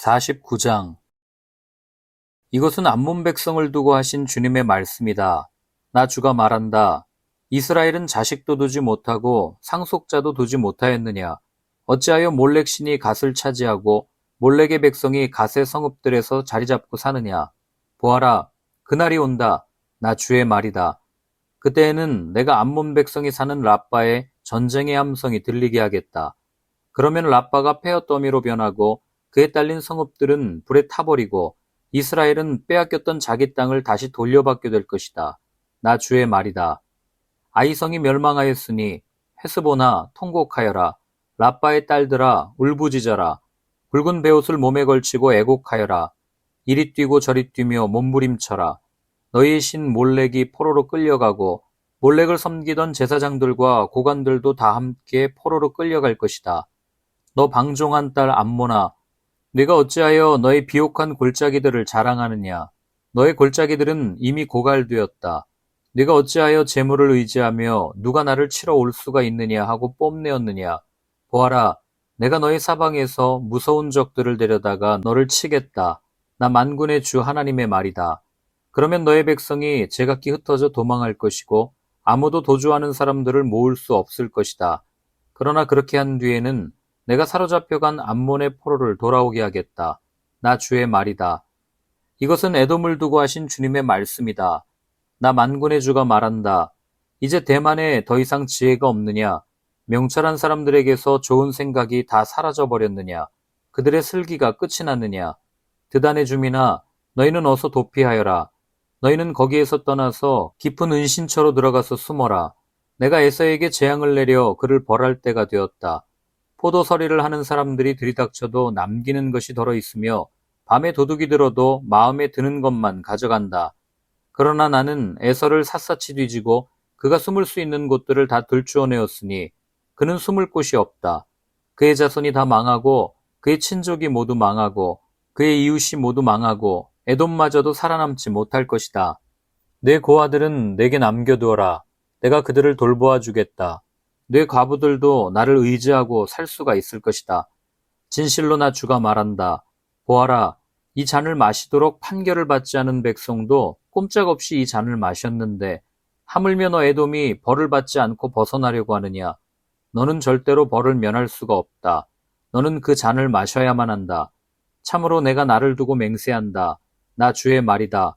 49장 이것은 암몬 백성을 두고 하신 주님의 말씀이다. 나 주가 말한다. 이스라엘은 자식도 두지 못하고 상속자도 두지 못하였느냐. 어찌하여 몰렉 신이 갓을 차지하고 몰렉의 백성이 갓의 성읍들에서 자리 잡고 사느냐. 보아라, 그날이 온다. 나 주의 말이다. 그때에는 내가 암몬 백성이 사는 라빠에 전쟁의 함성이 들리게 하겠다. 그러면 라빠가 폐허 더미로 변하고 그에 딸린 성읍들은 불에 타버리고 이스라엘은 빼앗겼던 자기 땅을 다시 돌려받게 될 것이다. 나 주의 말이다. 아이성이 멸망하였으니 헤스보나 통곡하여라. 라빠의 딸들아 울부짖어라. 붉은 베옷을 몸에 걸치고 애곡하여라. 이리 뛰고 저리 뛰며 몸부림쳐라. 너희의 신 몰렉이 포로로 끌려가고 몰렉을 섬기던 제사장들과 고관들도 다 함께 포로로 끌려갈 것이다. 너 방종한 딸 암모나 네가 어찌하여 너의 비옥한 골짜기들을 자랑하느냐 너의 골짜기들은 이미 고갈되었다. 네가 어찌하여 재물을 의지하며 누가 나를 치러 올 수가 있느냐 하고 뽐내었느냐 보아라 내가 너의 사방에서 무서운 적들을 데려다가 너를 치겠다. 나 만군의 주 하나님의 말이다. 그러면 너의 백성이 제각기 흩어져 도망할 것이고 아무도 도주하는 사람들을 모을 수 없을 것이다. 그러나 그렇게 한 뒤에는 내가 사로잡혀간 암몬의 포로를 돌아오게 하겠다. 나 주의 말이다. 이것은 애돔을 두고 하신 주님의 말씀이다. 나 만군의 주가 말한다. 이제 대만에 더 이상 지혜가 없느냐? 명철한 사람들에게서 좋은 생각이 다 사라져 버렸느냐? 그들의 슬기가 끝이 났느냐? 드단의 주민아, 너희는 어서 도피하여라. 너희는 거기에서 떠나서 깊은 은신처로 들어가서 숨어라. 내가 에서에게 재앙을 내려 그를 벌할 때가 되었다. 포도서리를 하는 사람들이 들이닥쳐도 남기는 것이 덜어 있으며 밤에 도둑이 들어도 마음에 드는 것만 가져간다. 그러나 나는 에서를 샅샅이 뒤지고 그가 숨을 수 있는 곳들을 다 들추어내었으니 그는 숨을 곳이 없다. 그의 자손이 다 망하고 그의 친족이 모두 망하고 그의 이웃이 모두 망하고 에돔마저도 살아남지 못할 것이다. 내 고아들은 내게 남겨두어라. 내가 그들을 돌보아 주겠다. 내 과부들도 나를 의지하고 살 수가 있을 것이다. 진실로 나 주가 말한다. 보아라, 이 잔을 마시도록 판결을 받지 않은 백성도 꼼짝없이 이 잔을 마셨는데 하물며 너 에돔이 벌을 받지 않고 벗어나려고 하느냐? 너는 절대로 벌을 면할 수가 없다. 너는 그 잔을 마셔야만 한다. 참으로 내가 나를 두고 맹세한다. 나 주의 말이다.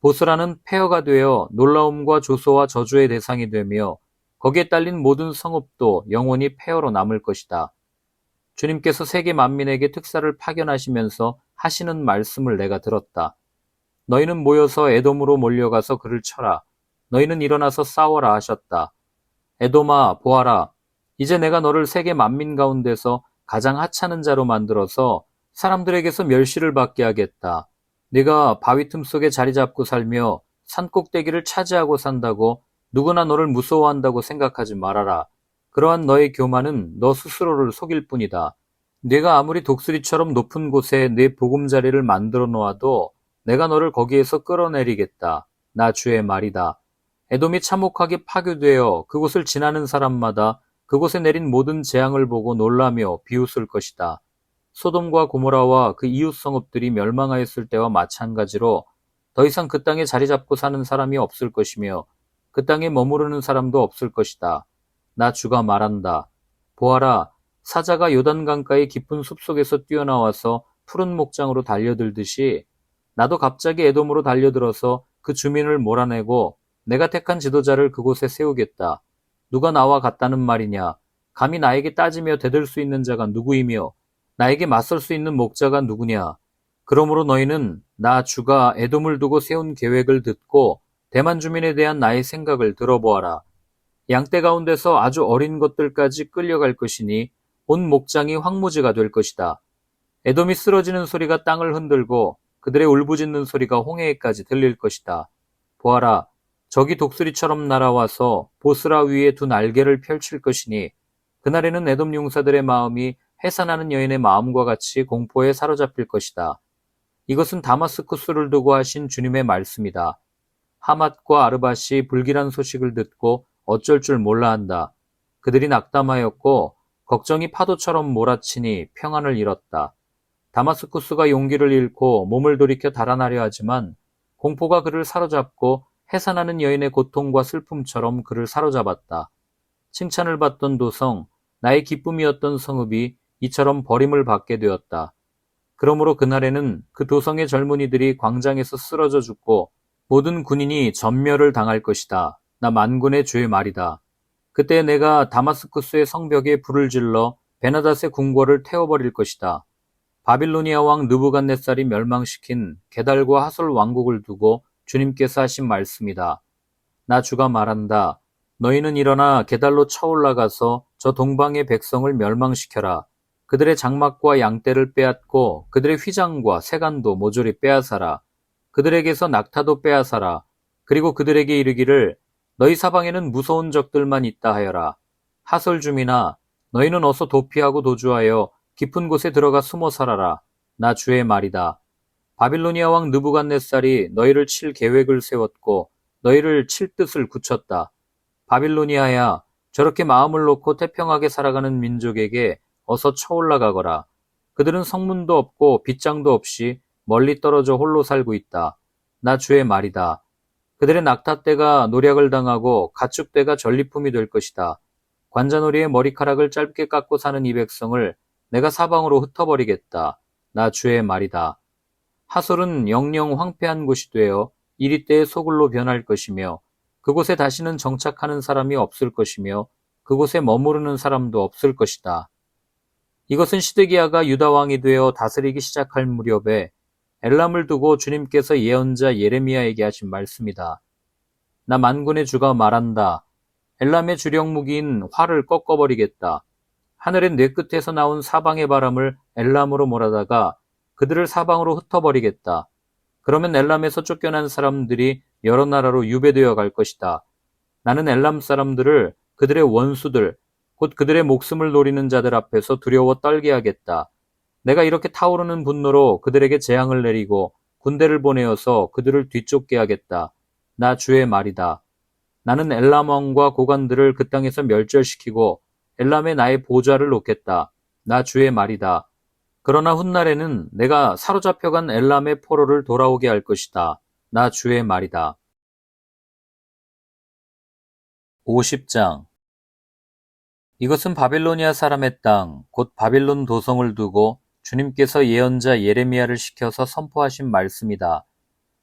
보스라는 폐허가 되어 놀라움과 조소와 저주의 대상이 되며 거기에 딸린 모든 성읍도 영원히 폐허로 남을 것이다. 주님께서 세계 만민에게 특사를 파견하시면서 하시는 말씀을 내가 들었다. 너희는 모여서 에돔으로 몰려가서 그를 쳐라. 너희는 일어나서 싸워라 하셨다. 에돔아 보아라. 이제 내가 너를 세계 만민 가운데서 가장 하찮은 자로 만들어서 사람들에게서 멸시를 받게 하겠다. 네가 바위 틈 속에 자리 잡고 살며 산 꼭대기를 차지하고 산다고 누구나 너를 무서워한다고 생각하지 말아라. 그러한 너의 교만은 너 스스로를 속일 뿐이다. 네가 아무리 독수리처럼 높은 곳에 네 보금자리를 만들어 놓아도 내가 너를 거기에서 끌어내리겠다. 나 주의 말이다. 에돔이 참혹하게 파괴되어 그곳을 지나는 사람마다 그곳에 내린 모든 재앙을 보고 놀라며 비웃을 것이다. 소돔과 고모라와 그 이웃 성읍들이 멸망하였을 때와 마찬가지로 더 이상 그 땅에 자리 잡고 사는 사람이 없을 것이며 그 땅에 머무르는 사람도 없을 것이다. 나 주가 말한다. 보아라, 사자가 요단강가의 깊은 숲속에서 뛰어나와서 푸른 목장으로 달려들듯이 나도 갑자기 에돔으로 달려들어서 그 주민을 몰아내고 내가 택한 지도자를 그곳에 세우겠다. 누가 나와 같다는 말이냐? 감히 나에게 따지며 대들 수 있는 자가 누구이며 나에게 맞설 수 있는 목자가 누구냐? 그러므로 너희는 나 주가 에돔을 두고 세운 계획을 듣고 대만 주민에 대한 나의 생각을 들어보아라. 양떼 가운데서 아주 어린 것들까지 끌려갈 것이니 온 목장이 황무지가 될 것이다. 에돔이 쓰러지는 소리가 땅을 흔들고 그들의 울부짖는 소리가 홍해에까지 들릴 것이다. 보아라, 적이 독수리처럼 날아와서 보스라 위에 두 날개를 펼칠 것이니 그날에는 에돔 용사들의 마음이 해산하는 여인의 마음과 같이 공포에 사로잡힐 것이다. 이것은 다마스쿠스를 두고 하신 주님의 말씀이다. 하맛과 아르밧이 불길한 소식을 듣고 어쩔 줄 몰라 한다. 그들이 낙담하였고 걱정이 파도처럼 몰아치니 평안을 잃었다. 다마스쿠스가 용기를 잃고 몸을 돌이켜 달아나려 하지만 공포가 그를 사로잡고 해산하는 여인의 고통과 슬픔처럼 그를 사로잡았다. 칭찬을 받던 도성, 나의 기쁨이었던 성읍이 이처럼 버림을 받게 되었다. 그러므로 그날에는 그 도성의 젊은이들이 광장에서 쓰러져 죽고 모든 군인이 전멸을 당할 것이다. 나 만군의 주의 말이다. 그때 내가 다마스쿠스의 성벽에 불을 질러 베나닷의 궁궐을 태워버릴 것이다. 바빌로니아 왕 느부갓네살이 멸망시킨 게달과 하솔 왕국을 두고 주님께서 하신 말씀이다. 나 주가 말한다. 너희는 일어나 게달로 쳐올라가서 저 동방의 백성을 멸망시켜라. 그들의 장막과 양떼를 빼앗고 그들의 휘장과 세간도 모조리 빼앗아라. 그들에게서 낙타도 빼앗아라. 그리고 그들에게 이르기를 너희 사방에는 무서운 적들만 있다 하여라. 하솔줌이나 너희는 어서 도피하고 도주하여 깊은 곳에 들어가 숨어 살아라. 나 주의 말이다. 바빌로니아 왕 느부갓네살이 너희를 칠 계획을 세웠고 너희를 칠 뜻을 굳혔다. 바빌로니아야, 저렇게 마음을 놓고 태평하게 살아가는 민족에게 어서 쳐올라가거라. 그들은 성문도 없고 빗장도 없이 멀리 떨어져 홀로 살고 있다. 나 주의 말이다. 그들의 낙타떼가 노략을 당하고 가축떼가 전리품이 될 것이다. 관자놀이의 머리카락을 짧게 깎고 사는 이 백성을 내가 사방으로 흩어버리겠다. 나 주의 말이다. 하솔은 영영 황폐한 곳이 되어 이리때의 소굴로 변할 것이며 그곳에 다시는 정착하는 사람이 없을 것이며 그곳에 머무르는 사람도 없을 것이다. 이것은 시드기야가 유다 왕이 되어 다스리기 시작할 무렵에 엘람을 두고 주님께서 예언자 예레미야에게 하신 말씀이다. 나 만군의 주가 말한다. 엘람의 주력 무기인 활을 꺾어버리겠다. 하늘의 뇌 끝에서 나온 사방의 바람을 엘람으로 몰아다가 그들을 사방으로 흩어버리겠다. 그러면 엘람에서 쫓겨난 사람들이 여러 나라로 유배되어 갈 것이다. 나는 엘람 사람들을 그들의 원수들, 곧 그들의 목숨을 노리는 자들 앞에서 두려워 떨게 하겠다. 내가 이렇게 타오르는 분노로 그들에게 재앙을 내리고 군대를 보내어서 그들을 뒤쫓게 하겠다. 나 주의 말이다. 나는 엘람 왕과 고관들을 그 땅에서 멸절시키고 엘람에 나의 보좌를 놓겠다. 나 주의 말이다. 그러나 훗날에는 내가 사로잡혀간 엘람의 포로를 돌아오게 할 것이다. 나 주의 말이다. 50장 이것은 바빌로니아 사람의 땅, 곧 바빌론 도성을 두고 주님께서 예언자 예레미야를 시켜서 선포하신 말씀이다.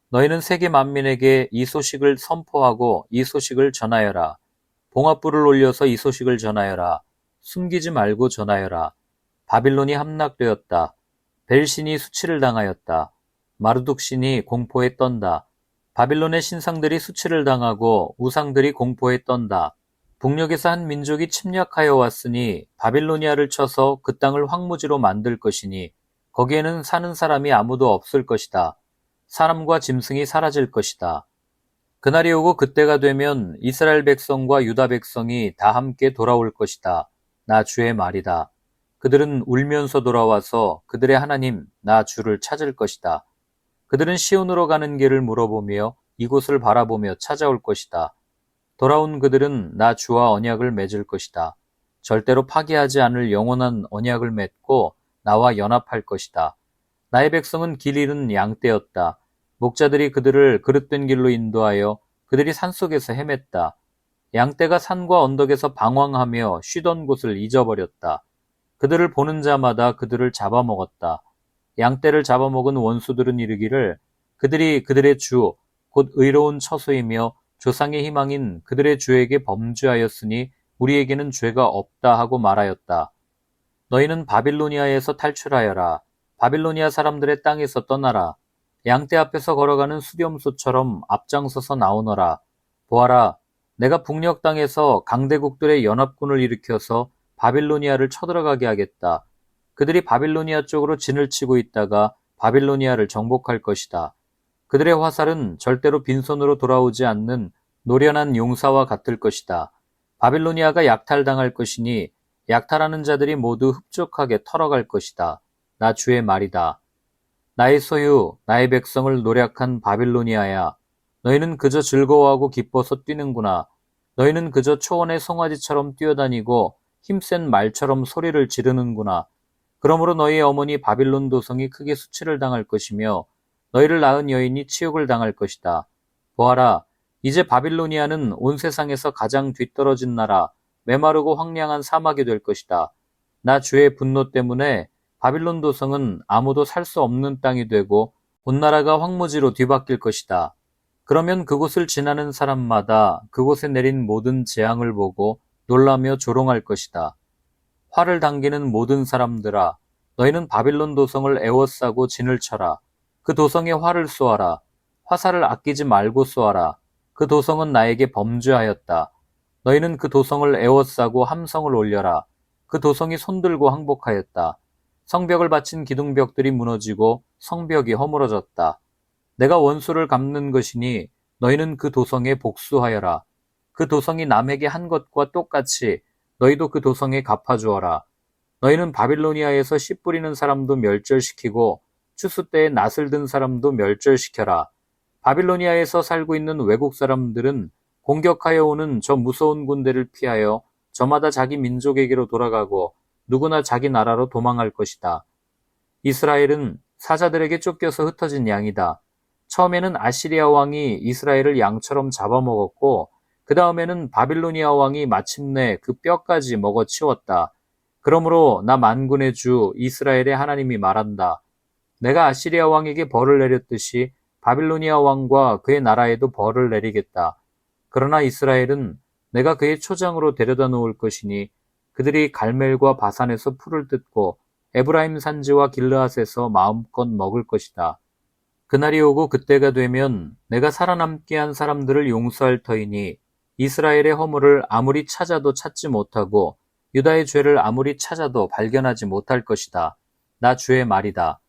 너희는 세계 만민에게 이 소식을 선포하고 이 소식을 전하여라. 봉합불을 올려서 이 소식을 전하여라. 숨기지 말고 전하여라. 바빌론이 함락되었다. 벨신이 수치를 당하였다. 마르둑신이 공포에 떤다. 바빌론의 신상들이 수치를 당하고 우상들이 공포에 떤다. 북녘에서 한 민족이 침략하여 왔으니 바빌로니아를 쳐서 그 땅을 황무지로 만들 것이니 거기에는 사는 사람이 아무도 없을 것이다. 사람과 짐승이 사라질 것이다. 그날이 오고 그때가 되면 이스라엘 백성과 유다 백성이 다 함께 돌아올 것이다. 나 주의 말이다. 그들은 울면서 돌아와서 그들의 하나님 나 주를 찾을 것이다. 그들은 시온으로 가는 길을 물어보며 이곳을 바라보며 찾아올 것이다. 돌아온 그들은 나 주와 언약을 맺을 것이다. 절대로 파기하지 않을 영원한 언약을 맺고 나와 연합할 것이다. 나의 백성은 길 잃은 양떼였다. 목자들이 그들을 그릇된 길로 인도하여 그들이 산속에서 헤맸다. 양떼가 산과 언덕에서 방황하며 쉬던 곳을 잊어버렸다. 그들을 보는 자마다 그들을 잡아먹었다. 양떼를 잡아먹은 원수들은 이르기를 그들이 그들의 주, 곧 의로운 처소이며 조상의 희망인 그들의 주에게 범죄하였으니 우리에게는 죄가 없다 하고 말하였다. 너희는 바빌로니아에서 탈출하여라. 바빌로니아 사람들의 땅에서 떠나라. 양떼 앞에서 걸어가는 수렴소처럼 앞장서서 나오너라. 보아라. 내가 북녘 땅에서 강대국들의 연합군을 일으켜서 바빌로니아를 쳐들어가게 하겠다. 그들이 바빌로니아 쪽으로 진을 치고 있다가 바빌로니아를 정복할 것이다. 그들의 화살은 절대로 빈손으로 돌아오지 않는 노련한 용사와 같을 것이다. 바빌로니아가 약탈당할 것이니 약탈하는 자들이 모두 흡족하게 털어갈 것이다. 나 주의 말이다. 나의 소유, 나의 백성을 노력한 바빌로니아야. 너희는 그저 즐거워하고 기뻐서 뛰는구나. 너희는 그저 초원의 송아지처럼 뛰어다니고 힘센 말처럼 소리를 지르는구나. 그러므로 너희의 어머니 바빌론 도성이 크게 수치를 당할 것이며 너희를 낳은 여인이 치욕을 당할 것이다. 보아라, 이제 바빌로니아는 온 세상에서 가장 뒤떨어진 나라, 메마르고 황량한 사막이 될 것이다. 나 주의 분노 때문에 바빌론 도성은 아무도 살 수 없는 땅이 되고 온 나라가 황무지로 뒤바뀔 것이다. 그러면 그곳을 지나는 사람마다 그곳에 내린 모든 재앙을 보고 놀라며 조롱할 것이다. 활을 당기는 모든 사람들아, 너희는 바빌론 도성을 애워싸고 진을 쳐라. 그 도성에 활을 쏘아라. 화살을 아끼지 말고 쏘아라. 그 도성은 나에게 범죄하였다. 너희는 그 도성을 애워싸고 함성을 올려라. 그 도성이 손들고 항복하였다. 성벽을 바친 기둥벽들이 무너지고 성벽이 허물어졌다. 내가 원수를 갚는 것이니 너희는 그 도성에 복수하여라. 그 도성이 남에게 한 것과 똑같이 너희도 그 도성에 갚아주어라. 너희는 바빌로니아에서 씨 뿌리는 사람도 멸절시키고 추수 때에 낫을 든 사람도 멸절시켜라. 바빌로니아에서 살고 있는 외국 사람들은 공격하여 오는 저 무서운 군대를 피하여 저마다 자기 민족에게로 돌아가고 누구나 자기 나라로 도망할 것이다. 이스라엘은 사자들에게 쫓겨서 흩어진 양이다. 처음에는 아시리아 왕이 이스라엘을 양처럼 잡아먹었고 그 다음에는 바빌로니아 왕이 마침내 그 뼈까지 먹어 치웠다. 그러므로 나 만군의 주 이스라엘의 하나님이 말한다. 내가 아시리아 왕에게 벌을 내렸듯이 바빌로니아 왕과 그의 나라에도 벌을 내리겠다. 그러나 이스라엘은 내가 그의 초장으로 데려다 놓을 것이니 그들이 갈멜과 바산에서 풀을 뜯고 에브라임 산지와 길르앗에서 마음껏 먹을 것이다. 그날이 오고 그때가 되면 내가 살아남게 한 사람들을 용서할 터이니 이스라엘의 허물을 아무리 찾아도 찾지 못하고 유다의 죄를 아무리 찾아도 발견하지 못할 것이다. 나 주의 말이다.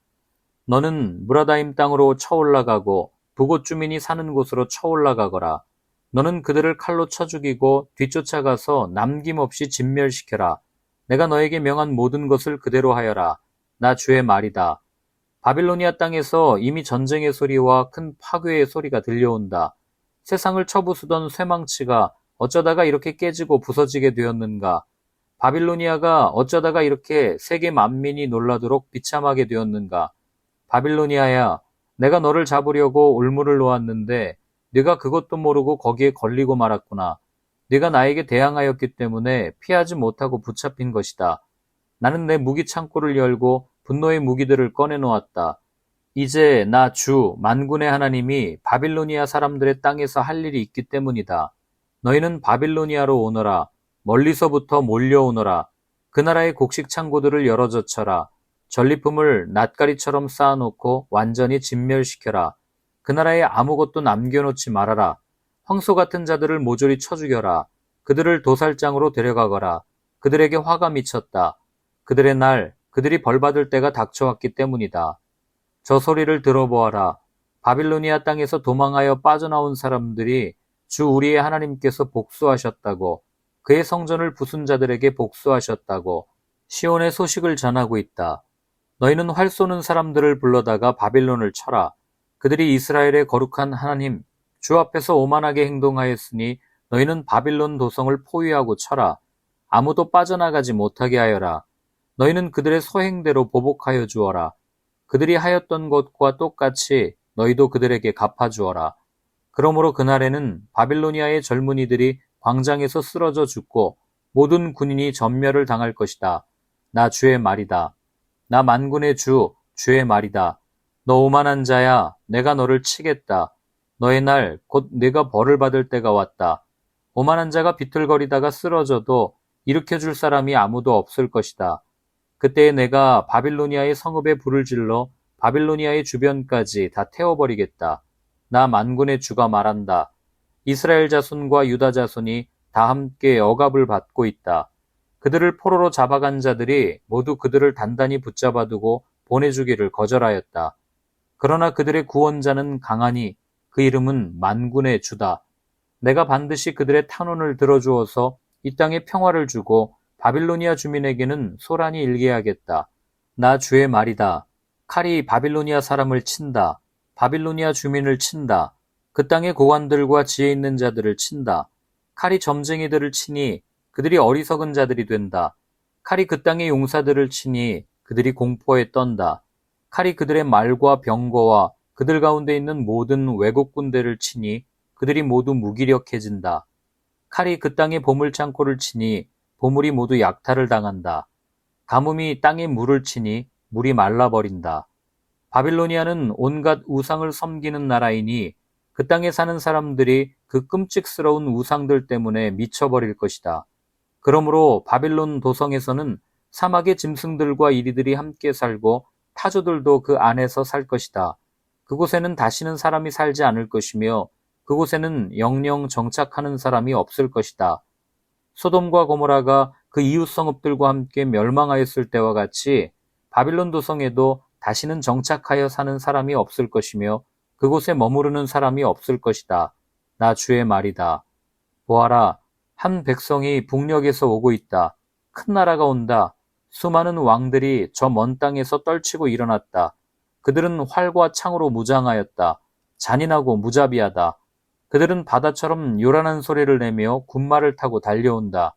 너는 무라다임 땅으로 쳐올라가고 부곳 주민이 사는 곳으로 쳐올라가거라. 너는 그들을 칼로 쳐 죽이고 뒤쫓아가서 남김없이 진멸시켜라. 내가 너에게 명한 모든 것을 그대로 하여라. 나 주의 말이다. 바빌로니아 땅에서 이미 전쟁의 소리와 큰 파괴의 소리가 들려온다. 세상을 쳐부수던 쇠망치가 어쩌다가 이렇게 깨지고 부서지게 되었는가? 바빌로니아가 어쩌다가 이렇게 세계 만민이 놀라도록 비참하게 되었는가? 바빌로니아야, 내가 너를 잡으려고 울무를 놓았는데 네가 그것도 모르고 거기에 걸리고 말았구나. 네가 나에게 대항하였기 때문에 피하지 못하고 붙잡힌 것이다. 나는 내 무기 창고를 열고 분노의 무기들을 꺼내놓았다. 이제 나 주 만군의 하나님이 바빌로니아 사람들의 땅에서 할 일이 있기 때문이다. 너희는 바빌로니아로 오너라. 멀리서부터 몰려오너라. 그 나라의 곡식 창고들을 열어젖혀라. 전리품을 낫가리처럼 쌓아놓고 완전히 진멸시켜라. 그 나라에 아무것도 남겨놓지 말아라. 황소 같은 자들을 모조리 쳐 죽여라. 그들을 도살장으로 데려가거라. 그들에게 화가 미쳤다. 그들의 날, 그들이 벌받을 때가 닥쳐왔기 때문이다. 저 소리를 들어보아라. 바빌로니아 땅에서 도망하여 빠져나온 사람들이 주 우리의 하나님께서 복수하셨다고, 그의 성전을 부순 자들에게 복수하셨다고, 시온의 소식을 전하고 있다. 너희는 활 쏘는 사람들을 불러다가 바빌론을 쳐라. 그들이 이스라엘의 거룩한 하나님, 주 앞에서 오만하게 행동하였으니 너희는 바빌론 도성을 포위하고 쳐라. 아무도 빠져나가지 못하게 하여라. 너희는 그들의 소행대로 보복하여 주어라. 그들이 하였던 것과 똑같이 너희도 그들에게 갚아주어라. 그러므로 그날에는 바빌로니아의 젊은이들이 광장에서 쓰러져 죽고 모든 군인이 전멸을 당할 것이다. 나 주의 말이다. 나 만군의 주, 주의 말이다. 너 오만한 자야, 내가 너를 치겠다. 너의 날, 곧 네가 벌을 받을 때가 왔다. 오만한 자가 비틀거리다가 쓰러져도 일으켜줄 사람이 아무도 없을 것이다. 그때에 내가 바빌로니아의 성읍에 불을 질러 바빌로니아의 주변까지 다 태워버리겠다. 나 만군의 주가 말한다. 이스라엘 자손과 유다 자손이 다 함께 억압을 받고 있다. 그들을 포로로 잡아간 자들이 모두 그들을 단단히 붙잡아두고 보내주기를 거절하였다. 그러나 그들의 구원자는 강하니 그 이름은 만군의 주다. 내가 반드시 그들의 탄원을 들어주어서 이 땅에 평화를 주고 바빌로니아 주민에게는 소란이 일게 하겠다. 나 주의 말이다. 칼이 바빌로니아 사람을 친다. 바빌로니아 주민을 친다. 그 땅의 고관들과 지혜 있는 자들을 친다. 칼이 점쟁이들을 치니 그들이 어리석은 자들이 된다. 칼이 그 땅의 용사들을 치니 그들이 공포에 떤다. 칼이 그들의 말과 병거와 그들 가운데 있는 모든 외국 군대를 치니 그들이 모두 무기력해진다. 칼이 그 땅의 보물 창고를 치니 보물이 모두 약탈을 당한다. 가뭄이 땅에 물을 치니 물이 말라버린다. 바빌로니아는 온갖 우상을 섬기는 나라이니 그 땅에 사는 사람들이 그 끔찍스러운 우상들 때문에 미쳐버릴 것이다. 그러므로 바빌론 도성에서는 사막의 짐승들과 이리들이 함께 살고 타조들도 그 안에서 살 것이다. 그곳에는 다시는 사람이 살지 않을 것이며 그곳에는 영영 정착하는 사람이 없을 것이다. 소돔과 고모라가 그 이웃 성읍들과 함께 멸망하였을 때와 같이 바빌론 도성에도 다시는 정착하여 사는 사람이 없을 것이며 그곳에 머무르는 사람이 없을 것이다. 나 주의 말이다. 보아라, 한 백성이 북녘에서 오고 있다. 큰 나라가 온다. 수많은 왕들이 저 먼 땅에서 떨치고 일어났다. 그들은 활과 창으로 무장하였다. 잔인하고 무자비하다. 그들은 바다처럼 요란한 소리를 내며 군마를 타고 달려온다.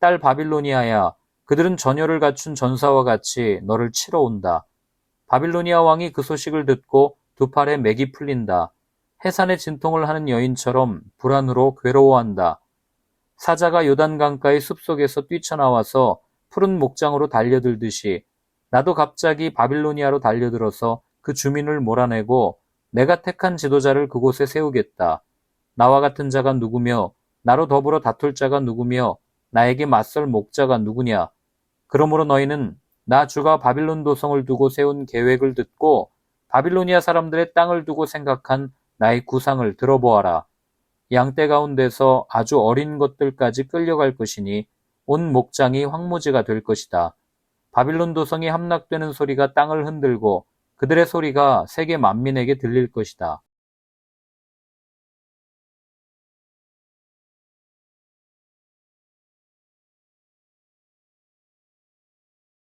딸 바빌로니아야, 그들은 전열을 갖춘 전사와 같이 너를 치러 온다. 바빌로니아 왕이 그 소식을 듣고 두 팔에 맥이 풀린다. 해산의 진통을 하는 여인처럼 불안으로 괴로워한다. 사자가 요단강가의 숲속에서 뛰쳐나와서 푸른 목장으로 달려들듯이 나도 갑자기 바빌로니아로 달려들어서 그 주민을 몰아내고 내가 택한 지도자를 그곳에 세우겠다. 나와 같은 자가 누구며 나로 더불어 다툴 자가 누구며 나에게 맞설 목자가 누구냐. 그러므로 너희는 나 주가 바빌론 도성을 두고 세운 계획을 듣고 바빌로니아 사람들의 땅을 두고 생각한 나의 구상을 들어보아라. 양떼 가운데서 아주 어린 것들까지 끌려갈 것이니 온 목장이 황무지가 될 것이다. 바빌론 도성이 함락되는 소리가 땅을 흔들고 그들의 소리가 세계 만민에게 들릴 것이다.